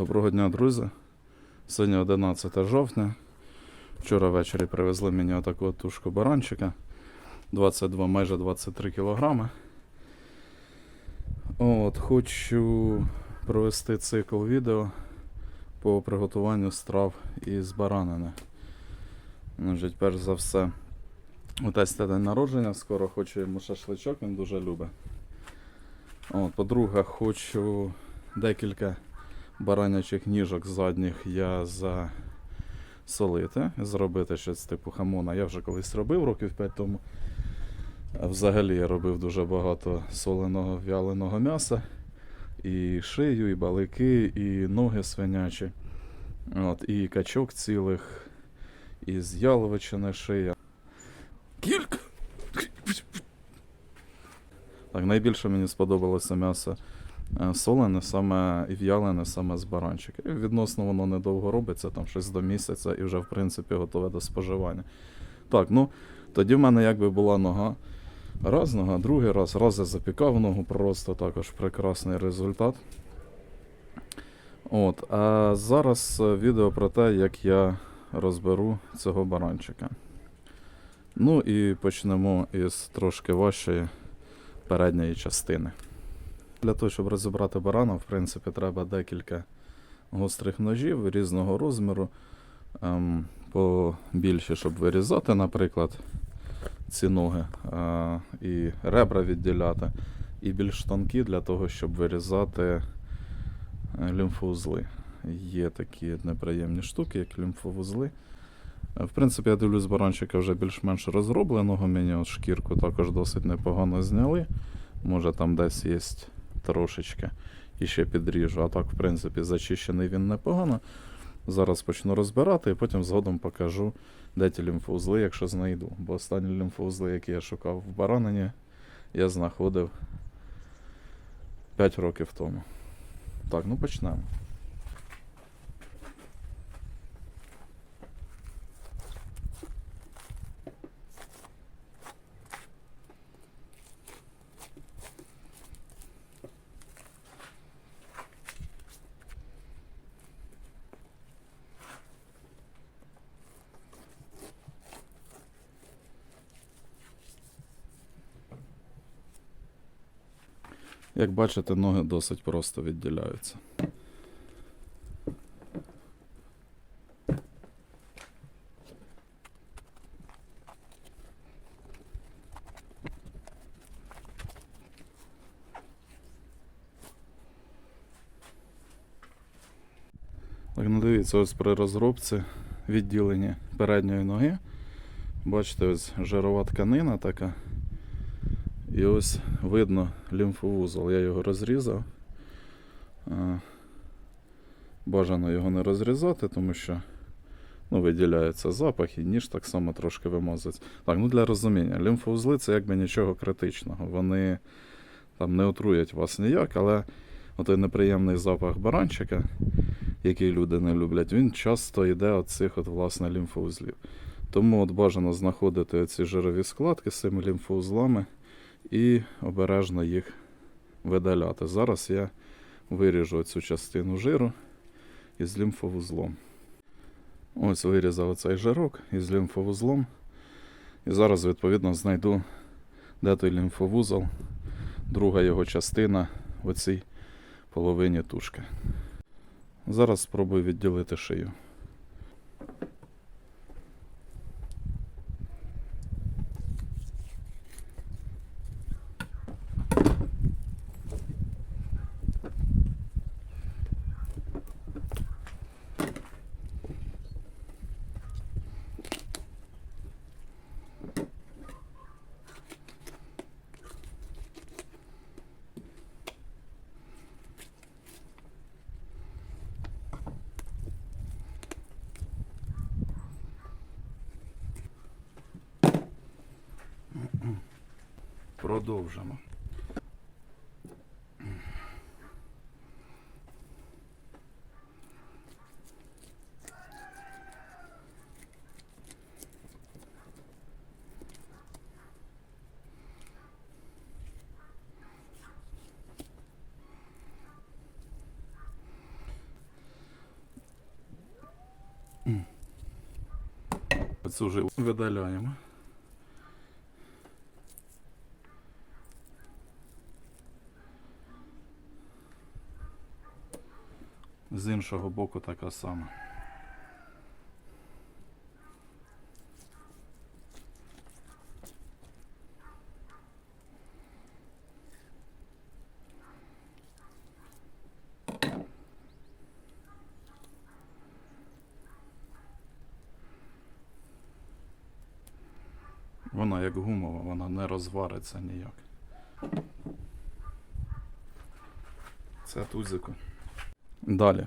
Доброго дня, друзі. Сьогодні 11 жовтня. Вчора ввечері привезли мені отаку от тушку баранчика. 22, майже 23 кілограми. От, хочу провести цикл відео по приготуванню страв із баранини. Значить, перш за все, тесті день народження, скоро хочу йому шашличок, він дуже любить. По-друге, хочу декілька баранячих ніжок задніх я засолити, зробити щось типу хамона. Я вже колись робив років 5 тому. Взагалі я робив дуже багато соленого вяленого м'яса. І шию, і балики, і ноги свинячі. От, і качок цілих, і з яловичини шия. Кілька. Так, найбільше мені сподобалося м'ясо солене, саме і в'ялене, саме з баранчика. І відносно воно недовго робиться, там щось до місяця, і вже, в принципі, готове до споживання. Так, ну тоді в мене якби була нога. Раз нога, другий раз, раз я запікав ногу, просто також прекрасний результат. От, а зараз е, відео про те, як я розберу цього баранчика. Ну і почнемо із трошки важчої передньої частини. Для того, щоб розібрати барана, в принципі, треба декілька гострих ножів різного розміру. Ем, побільше, щоб вирізати, наприклад, ці ноги е, і ребра відділяти, і більш тонкі для того, щоб вирізати е, лімфоузли. Є такі неприємні штуки, як лімфовузли. Е, В принципі, я дивлюсь, баранчика вже більш-менш розробленого. Мені от шкірку також досить непогано зняли. Може там десь є трошечки і ще підріжу. А так, в принципі, зачищений він непогано. Зараз почну розбирати і потім згодом покажу, де ті лімфоузли, якщо знайду. Бо останні лімфоузли, які я шукав в баранині, я знаходив 5 років тому. Так, ну почнемо. Як бачите, ноги досить просто відділяються. Так, ну дивіться, ось при розробці відділення передньої ноги. Бачите, ось жирова тканина така. І ось видно лімфовузол. Я його розрізав. Бажано його не розрізати, тому що ну, виділяється запах і ніж так само трошки вимазується. Так, ну для розуміння, лімфоузли це якби нічого критичного. Вони там не отруять вас ніяк, але отой неприємний запах баранчика, який люди не люблять, він часто йде від цих от, власне, лімфоузлів. Тому от бажано знаходити ці жирові складки з цими лімфоузлами і обережно їх видаляти. Зараз я виріжу цю частину жиру із лімфовузлом. Ось вирізав цей жирок із лімфовузлом. І зараз, відповідно, знайду, де той лімфовузол, друга його частина в цій половині тушки. Зараз спробую відділити шию. Оцю вже видаляємо. З іншого боку така сама. Вона як гумова, вона не розвариться ніяк. Це тузико. Далі.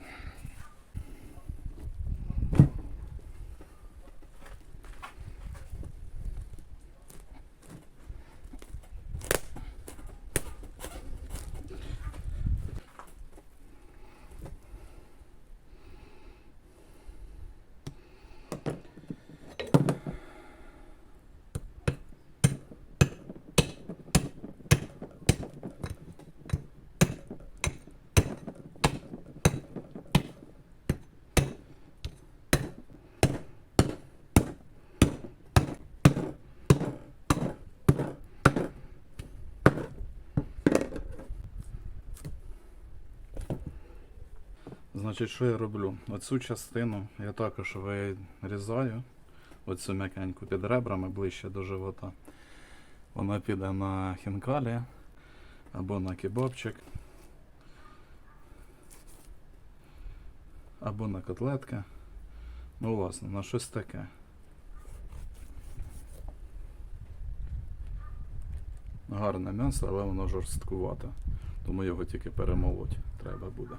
Значить, що я роблю? Оцю частину я також вирізаю, оцю м'якеньку під ребрами ближче до живота. Вона піде на хінкалі або на кебабчик, або на котлетки. Ну, власне, на щось таке. Гарне м'ясо, але воно жорсткувате. Тому його тільки перемолоть треба буде.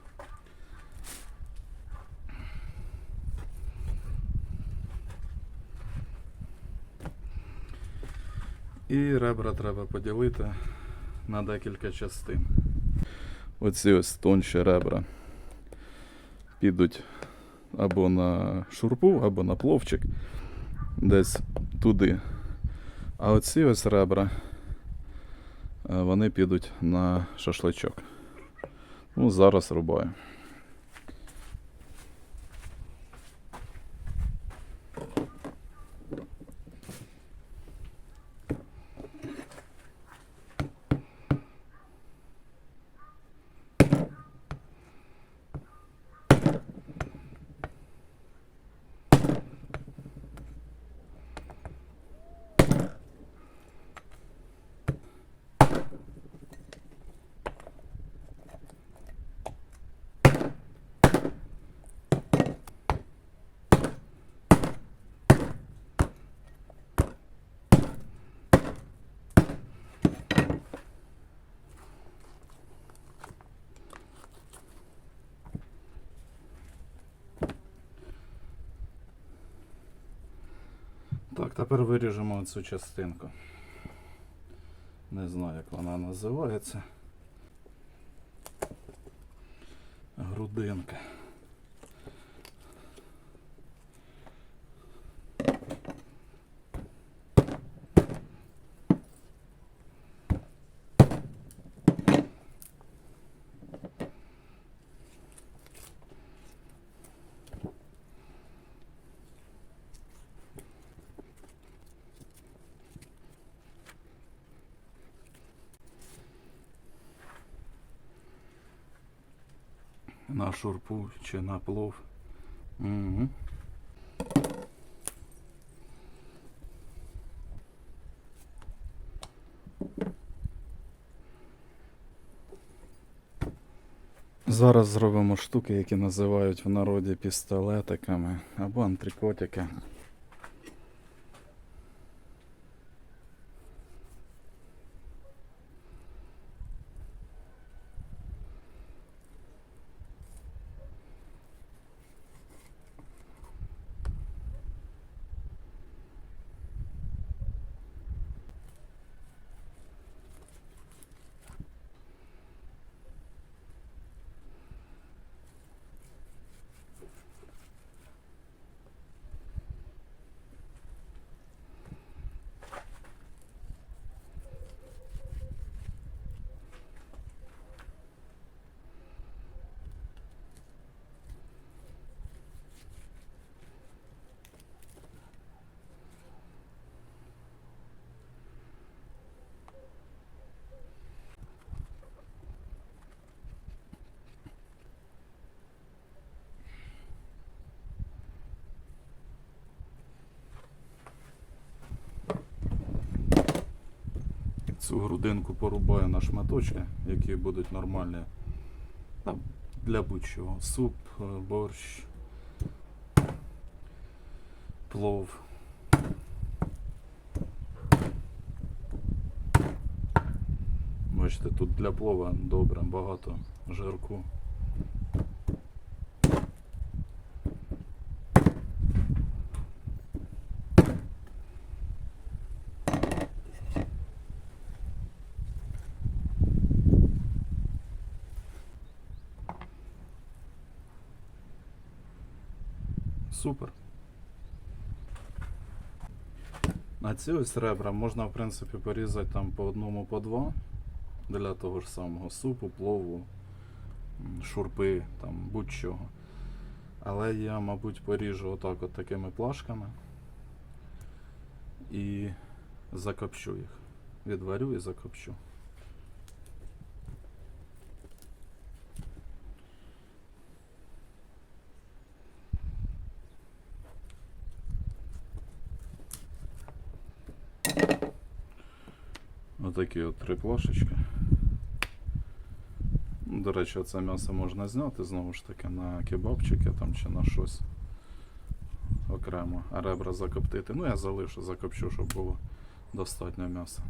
І ребра треба поділити на декілька частин. Оці ось тонші ребра підуть або на шурпу, або на пловчик, десь туди. А оці ось ребра, е, вони підуть на шашличок. Ну, зараз рубаю. Тепер виріжемо цю частинку. Не знаю, як вона називається. Грудинка. На шурпу чи на плов. Угу. Зараз зробимо штуки, які називають в народі пістолетиками або антрикотики. Цю грудинку порубаю на шматочки, які будуть нормальні Там для будь-чого. Суп, е, борщ, плов. Бачите, тут для плова добре, багато жирку. Супер. А ці ось ребра можна, в принципі, порізати там по одному, по два для того ж самого супу, плову, шурпи, там будь-чого. Але я, мабуть, поріжу отак от такими плашками і закопчу їх. Відварю і закопчу. Отакі от три плашечки. До речі, це м'ясо можна зняти знову ж таки на кебабчики там чи на щось окремо, а ребра закоптити. Ну я залишу, закопчу, щоб було достатньо м'яса.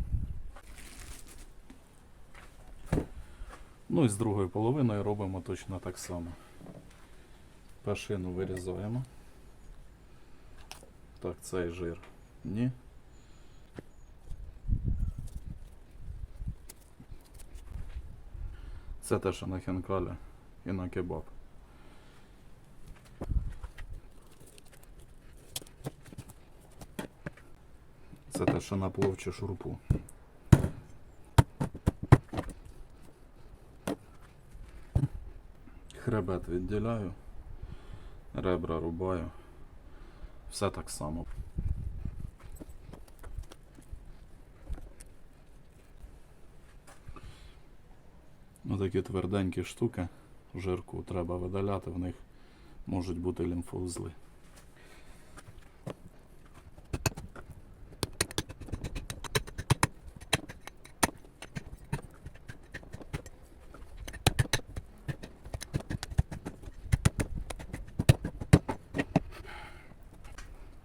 Ну і з другою половиною робимо точно так само. Пашину вирізаємо. Так, цей жир. Ні. Це те, що на хінкалі і на кебаб. Це те, що на плов чи шурпу. Хребет відділяю, ребра рубаю. Все так само. Отакі тверденькі штуки жирку треба видаляти, в них можуть бути лімфоузли.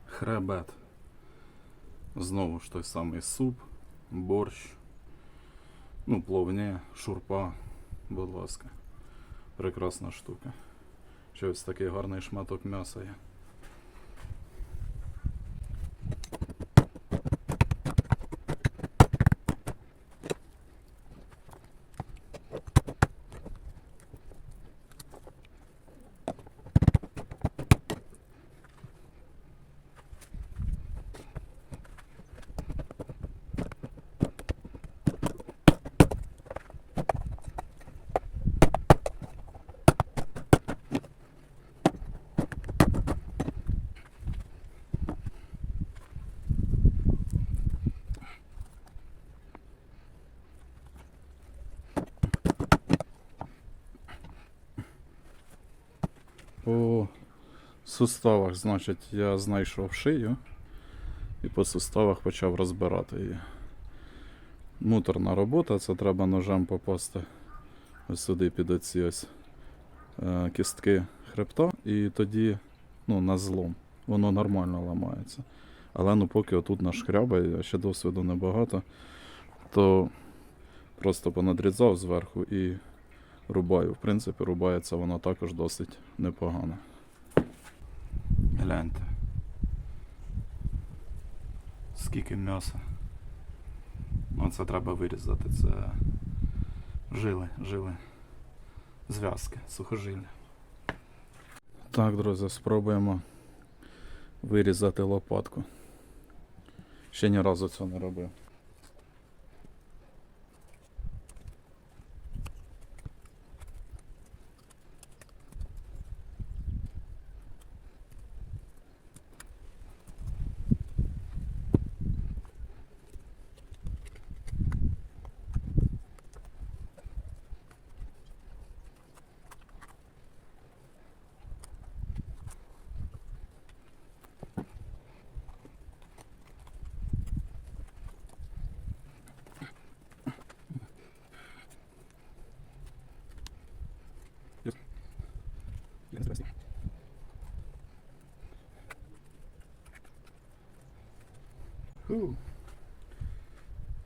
Хребет. Знову ж той самий суп, борщ. Ну, пловні, шурпа, будь ласка. Прекрасна штука. Ще ось такий гарний шматок м'яса є. По суставах, значить, я знайшов шию і по суставах почав розбирати її. Муторна робота, це треба ножем попасти ось сюди під оці ось е, кістки хребта, і тоді ну, на злом. Воно нормально ламається. Але ну поки отут нашкрябає, а ще досвіду небагато, то просто понадрізав зверху і рубаю. В принципі, рубається воно також досить непогано. Гляньте. Скільки м'яса. Ну, це треба вирізати. Це жили, жили. Зв'язки, сухожилля. Так, друзі, спробуємо вирізати лопатку. Ще ні разу цього не робив.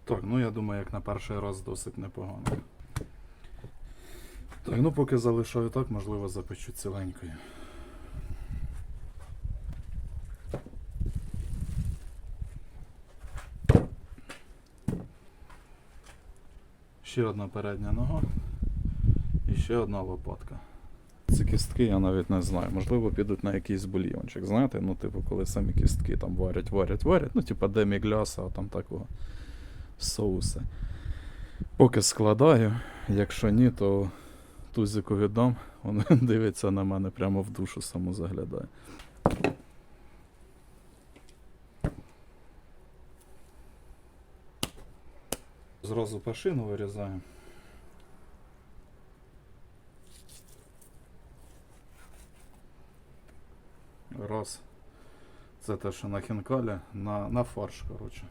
Так, ну я думаю, як на перший раз досить непогано. Так, ну поки залишаю так, можливо, запечу ціленькою. Ще одна передня нога і ще одна лопатка. Ці кістки я навіть не знаю. Можливо, підуть на якийсь бульйончик. Знаєте, ну, типу, коли самі кістки там варять, варять, варять. Ну, типу, демігляса, а там такого соуса. Поки складаю, якщо ні, то тузику віддам. Він дивиться на мене прямо в душу саму заглядає. Зразу пашину вирізаємо. Раз. Це те, що на хінкалі, на, на фарш, коротше.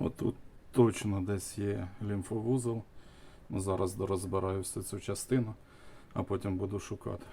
Отут точно десь є лімфовузол. Ну, Зараз дорозбираю всю цю частину, а потім буду шукати.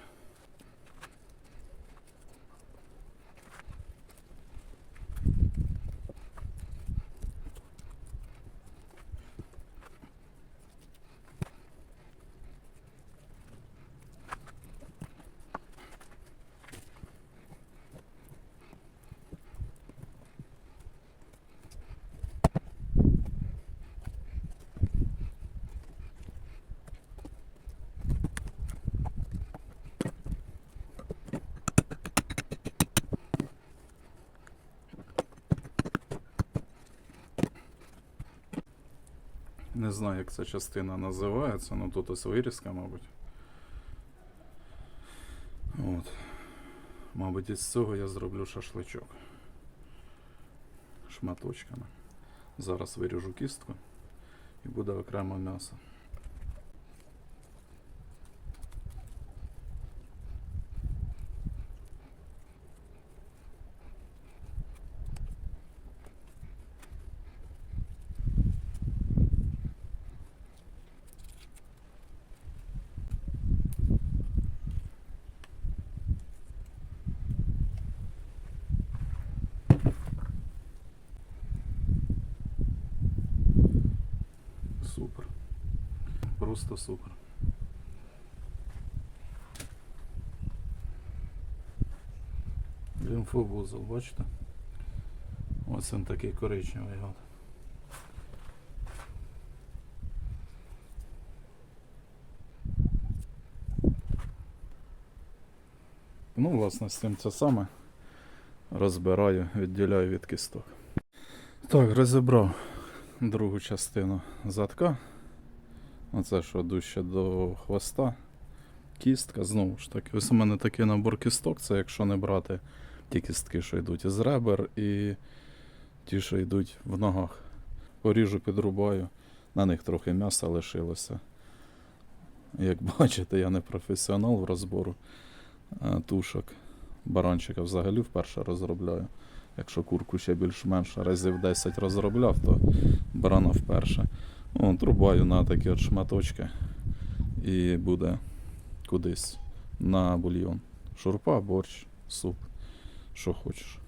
Не знаю, як ця частина називається, ну тут ось вирізка, мабуть. От. Мабуть, із цього я зроблю шашличок. Шматочками. Зараз виріжу кістку і буде окремо м'ясо. Супер. Просто супер. Лімфовузол, бачите? Ось він такий коричневий гад. Ну, власне, з цим це саме. Розбираю, відділяю від кісток. Так, розібрав другу частину задка. Оце що дужче до хвоста. Кістка, знову ж таки. Ось у мене такий набор кісток, це якщо не брати ті кістки, що йдуть із ребер, і ті, що йдуть в ногах. Поріжу, підрубаю. На них трохи м'яса лишилося. Як бачите, я не професіонал в розбору е, тушок. Баранчика взагалі вперше розробляю. Якщо курку ще більш-менш разів 10 розробляв, то барана вперше. От, рубаю на такі от шматочки і буде кудись на бульйон. Шурпа, борщ, суп, що хочеш.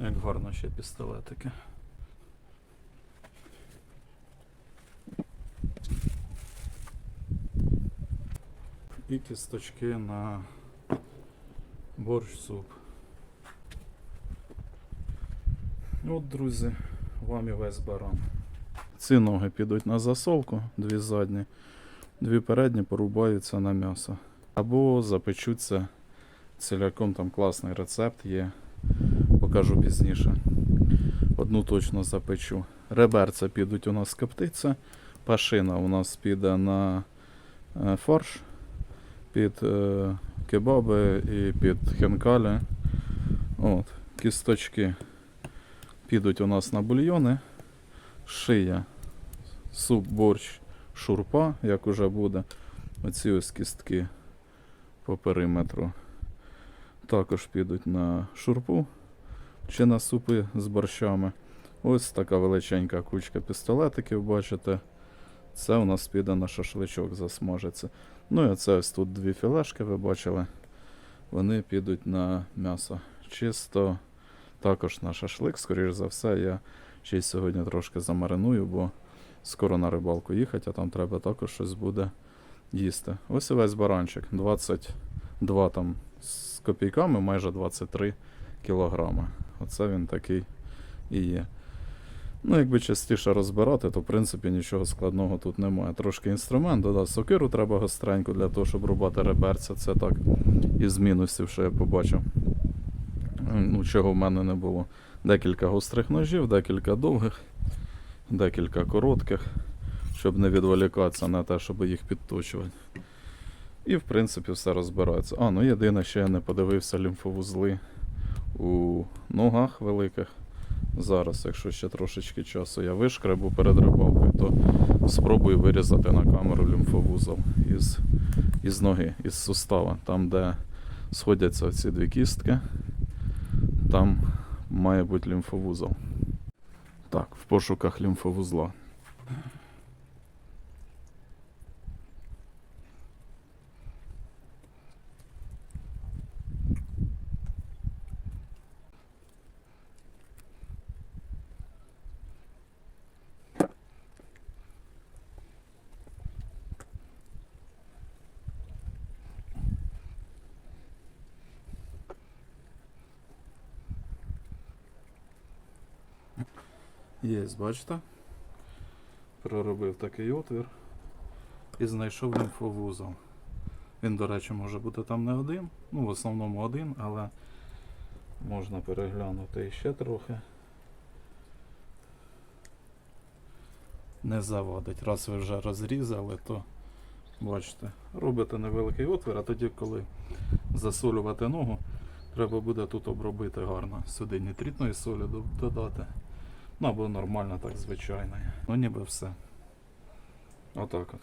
Як гарно ще пістолетики. І кісточки на борщ суп. От, друзі, вам і весь баран. Ці ноги підуть на засолку, дві задні, дві передні порубаються на м'ясо. Або запечуться ціляком, там класний рецепт є. Покажу пізніше. Одну точно запечу. Реберця підуть у нас коптиться. Пашина у нас піде на е, фарш, під е, кебаби і під хінкалі. От, кісточки підуть у нас на бульйони. Шия, суп, борщ, шурпа, як уже буде. Оці ось кістки по периметру. Також підуть на шурпу чи на супи з борщами. Ось така величенька кучка пістолетиків, бачите. Це у нас піде на шашличок засмажиться. Ну і оце ось тут дві філешки, ви бачили. Вони підуть на м'ясо. Чисто також на шашлик, скоріш за все, я ще й сьогодні трошки замариную, бо скоро на рибалку їхати, а там треба також щось буде їсти. Ось і весь баранчик. 22 там з копійками, майже 23 кілограми. Оце він такий і є. Ну, якби частіше розбирати, то в принципі нічого складного тут немає. Трошки інструменту, да, сокиру треба гостреньку для того, щоб рубати реберця. Це так із мінусів, що я побачив. Ну, чого в мене не було. Декілька гострих ножів, декілька довгих, декілька коротких, щоб не відволікатися на те, щоб їх підточувати. І в принципі все розбирається. А, ну єдине, що я не подивився лімфовузли у ногах великих. Зараз, якщо ще трошечки часу я вишкребу перед рибалкою, то спробую вирізати на камеру лімфовузол із, із ноги, із сустава, там, де сходяться ці дві кістки, там має бути лімфовузол. Так, в пошуках лімфовузла. Є, бачите? Проробив такий отвір і знайшов лімфовузол. Він, до речі, може бути там не один, ну в основному один, але можна переглянути іще трохи. Не завадить. Раз ви вже розрізали, то бачите, робите невеликий отвір, а тоді, коли засолювати ногу, треба буде тут обробити гарно. Сюди нітритної солі додати. Ну або нормально так звичайно. Ну ніби все. Отак от.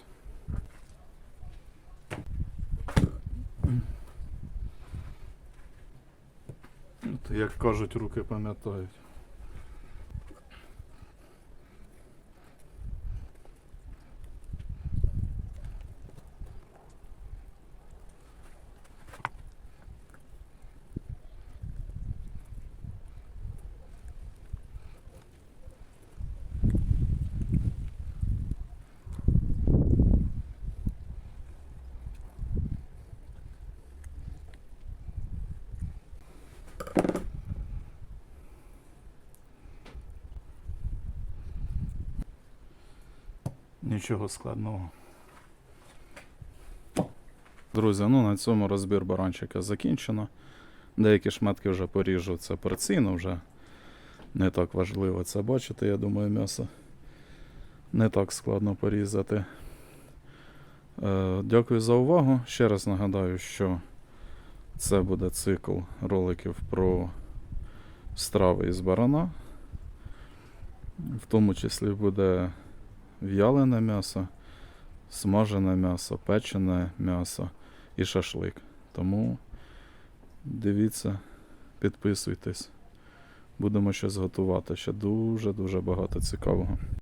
Як кажуть, руки пам'ятають. Нічого складного. Друзі, ну на цьому розбір баранчика закінчено. Деякі шматки вже поріжу, це порційно вже не так важливо це бачити, я думаю, м'ясо не так складно порізати. Е, Дякую за увагу. Ще раз нагадаю, що це буде цикл роликів про страви із барана. В тому числі буде в'ялене м'ясо, смажене м'ясо, печене м'ясо і шашлик. Тому дивіться, підписуйтесь. Будемо щось готувати. Ще дуже-дуже багато цікавого.